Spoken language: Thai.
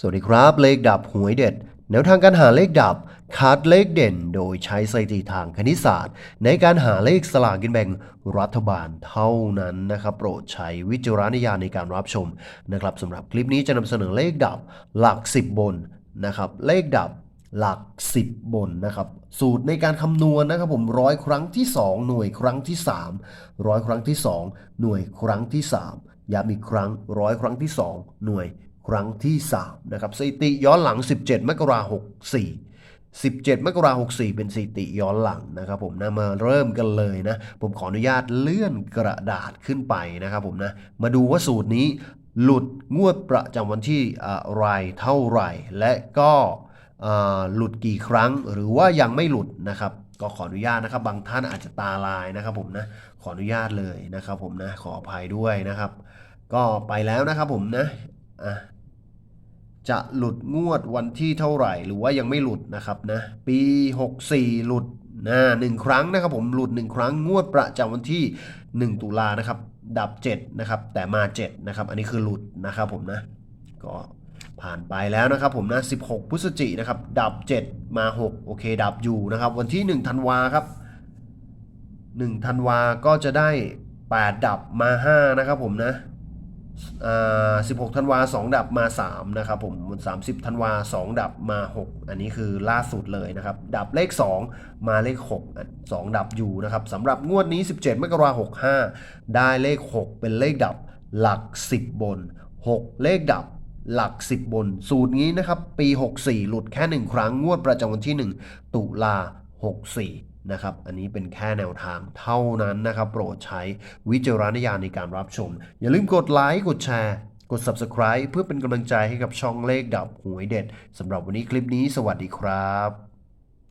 สวัสดีครับ เลขดับหวยเด็ด แนวทางการหาเลขดับคัดเลขเด่น โดยใช้สถิติทางคณิตศาสตร์ ในการหาเลขสลากกินแบ่งรัฐบาลเท่านั้นนะครับ โปรดใช้วิจารณญาณในการรับชมนะครับสำหรับคลิปนี้จะนำเสนอเลขดับหลัก 10 บนนะครับ เลขดับหลัก 10 บนนะครับ สูตรในการคำนวณนะครับผมร้อยครั้งที่ 2 หน่วยครั้งที่ 3 ร้อยครั้งที่ 2 หน่วยครั้งที่ 3ย้ำอีกครั้งร้อยครั้งที่ 2 หน่วย ครั้งที่3นะครับสถิติย้อนหลัง 17 มกราคม64 17 มกราคม64เป็นสถิติย้อนหลังนะครับผมนะมาเริ่มกันเลยนะ ผมขออนุญาตเลื่อนกระดาษขึ้นไปนะครับผมนะ มาดูว่าสูตรนี้หลุดงวดประจำวันที่อะไรเท่าไหร่ และก็หลุดกี่ครั้งหรือว่ายังไม่หลุดนะครับ ก็ขออนุญาตนะครับ บางท่านอาจจะตาลายนะครับผมนะขออนุญาตเลยนะครับผมนะขออภัยด้วยนะครับ ก็ไปแล้วนะครับผมนะอะ จะหลุดงวดวันที่เท่าไหร่หรือว่ายังไม่หลุดนะครับนะปี 64 หลุดนะหนึ่งครั้งนะครับผมหลุด 1 ครั้งงวดประจำวันที่ 1 ตุลานะครับดับ 7 นะครับ แต่มา 7 นะครับ อันนี้คือหลุดนะครับผมนะ ก็ผ่านไปแล้วนะครับผมนะ 16 พฤศจินะครับ ดับ 7 มา 6 โอเค ดับอยู่นะครับ วันที่ 1 ธันวาครับ 1 ธันวาก็จะได้ 8 ดับมา 5 นะครับผมนะ 16ธันวา2ดับมา 3 นะครับผม 30ธันวา2ดับมา 6 อันนี้คือล่าสุดเลยนะครับ ดับเลข 2 มาเลข 6 2 ดับอยู่นะครับสำหรับงวดนี้ 17มกราคม65 ได้เลข 6 เป็นเลขดับหลัก 10 บน 6 เลขดับหลัก 10 บน สูตรนี้นะครับ ปี 64 หลุดแค่ 1 ครั้งงวดประจำวันที่ 1 ตุลา 64 นะครับ อันนี้เป็นแค่แนวทางเท่านั้นนะครับ โปรดใช้วิจารณญาณในการรับชม อย่าลืมกดไลค์ กดแชร์ กด Subscribe เพื่อเป็นกำลังใจให้กับช่องเลขดับหวยเด็ดสำหรับวันนี้คลิปนี้สวัสดีครับ